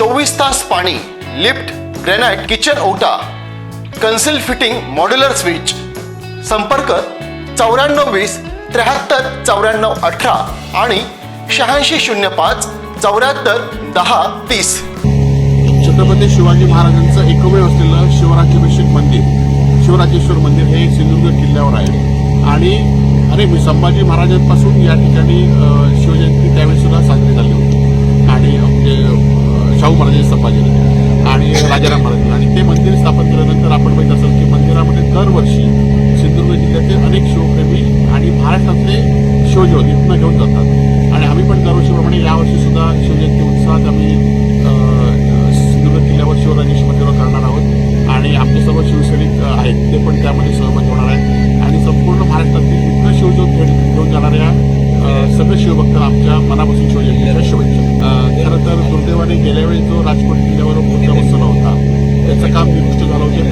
चोवीस तास पाणी लिफ्ट ग्रेनाइट किचन ओटा कन्सिल फिटिंग मॉड्युलर स्विच. संपर्क चौऱ्याण्णव वीस त्र्याहत्तर चौऱ्याण्णव अठरा आणि शहाऐंशी शून्य पाच चौऱ्याहत्तर दहा तीस. छत्रपती शिवाजी महाराजांचं एकमेव असलेलं शिवराज्याभिषेक मंदिर शिवराजेश्वर मंदिर हे सिंधुदुर्ग किल्ल्यावर आहे. आणि अरे मी संभाजी महाराजांपासून या ठिकाणी शिवजयंती त्यावेळी सुद्धा साजरी झाली होती. सुद्धा शिवजयंती उत्सवात आम्ही सिंधुदुर्ग किल्ल्यावर शिवराजेश्वर मंदिरावर करणार आहोत. आणि आमचे सर्व शिवसैनिक आहेत. ते पण त्यामध्ये सहभागी होणार आहेत. आणि संपूर्ण महाराष्ट्रातील इतकं शिवज्योत भेट घेऊन जाणाऱ्या सगळे शिवभक्त आमच्या मनापासून शिवजयंतीच्या शुभेच्छा. खरं तर दुर्दैवाने गेल्या वेळी जो राजकोट किल्ल्यावर मोठा उत्सव होता त्याचं काम निकृष्ट झालं होतं.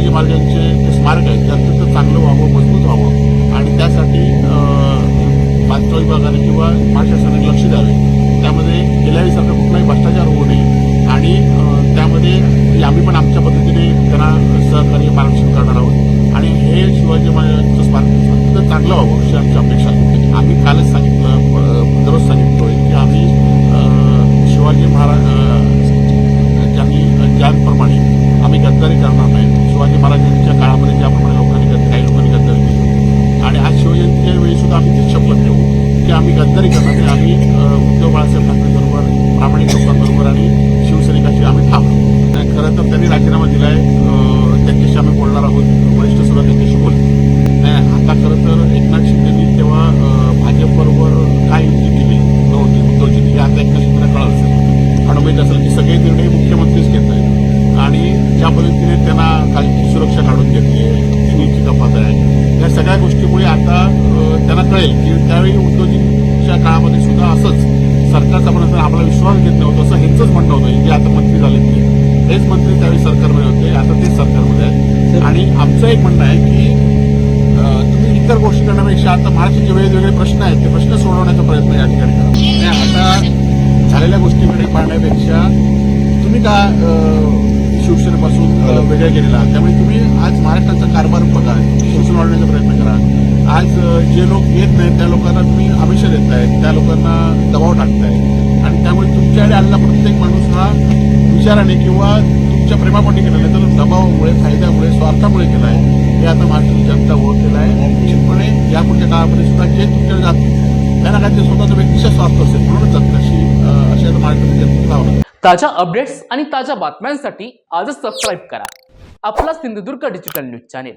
शिवाजी महाराजांचे जे स्मारक आहेत ते अत्यंत चांगलं व्हावं मजबूत व्हावं. आणि त्यासाठी बांधकाम विभागाने किंवा प्रशासनाने लक्ष द्यावे. त्यामध्ये गेल्यावेळीसारखं कुठलाही भ्रष्टाचार होऊ नये. आणि त्यामध्ये आम्ही पण आमच्या पद्धतीने त्यांना सहकार्य मार्गदर्शन करणार आहोत. आणि हे शिवाजी महाराजांचं स्मारक अत्यंत चांगलं व्हावं अशी आमची अपेक्षा आहे. आम्ही कालच सांगितलं अ, दररोज सांगितलोय की आम्ही अ, शिवाजी महाराज अ, ज्यांनी ज्याप्रमाणे आम्ही गद्दारी करणार नाही शिवाजी महाराजांच्या काळामध्ये ज्याप्रमाणे लोकांनी गद्द- काही लोकांनी गद्दारी केली आणि आज शिवजयंतीच्या वेळी सुद्धा आम्ही ती शपथ घेऊ की आम्ही गद्दारी करणार नाही आम्ही उद्धव बाळासाहेब ठाकरेबरोबर प्रामाणिक लोकांबरोबर आणि शिवसैनिकांशी आम्ही थांबलो खरं तर त्यांनी राजीनामा दिला आहे त्यांच्याशी आम्ही बोलणार आहोत. वरिष्ठ सुद्धा त्यांच्याशी बोलले नाही, आता खरं तर एकनाथ शिंदेनी तेव्हा भाजपबरोबर काय युती केली नव्हती उद्धवची हे आता एकनाथ शिंदेला कळलं असेल. आणि असेल की सगळे निर्णय मुख्यमंत्रीच घेत आहेत. आणि ज्या पद्धतीने त्यांना काही सुरक्षा काढून घेतली आहे तिन्हीची कपात आहे. या सगळ्या गोष्टीमुळे आता त्यावेळी उद्धवजींच्या काळामध्ये सुद्धा असंच सरकारचा म्हणत आम्हाला विश्वास घेत नव्हतं असं ह्यांचंच म्हणणं होतं. जे आता मंत्री झाले ते. हेच मंत्री त्यावेळी सरकारमध्ये होते आता तेच सरकारमध्ये आहेत. आणि आमचं एक म्हणणं आहे की तुम्ही इतर गोष्टी करण्यापेक्षा आता महाराष्ट्राचे वेगवेगळे प्रश्न आहेत ते प्रश्न सोडवण्याचा प्रयत्न या ठिकाणी करा. आता झालेल्या गोष्टीकडे पाहण्यापेक्षा तुम्ही का शिवसेनेपासून वेगळे गेलेला त्यामुळे तुम्ही आज महाराष्ट्राचा कारभार बघा शिवसेना वाढवण्याचा प्रयत्न आज जे लोक येत नाहीत त्या लोकांना तुम्ही आमिष देताय त्या लोकांना दबाव टाकताय. आणि त्यामुळे तुमच्याकडे आलेला प्रत्येक माणूस हा विचाराने किंवा तुमच्या प्रेमापोटी केलेला आहे. तर दबावामुळे फायद्यामुळे स्वार्थामुळे केला आहे हे आता महाराष्ट्राची जनता ओळखलेला आहे निश्चितपणे या पुढच्या काळामध्ये सुद्धा जे तुमच्याकडे जातील त्यांना काय ते स्वतःचा व्यक्तिशा स्वार्थ असेल. म्हणूनच जगताशी अशी आता महाराष्ट्राची जनता ताज्या अपडेट्स आणि ताज्या बातम्यांसाठी आजच सबस्क्राईब करा. आपला Sindhudurg digital news channel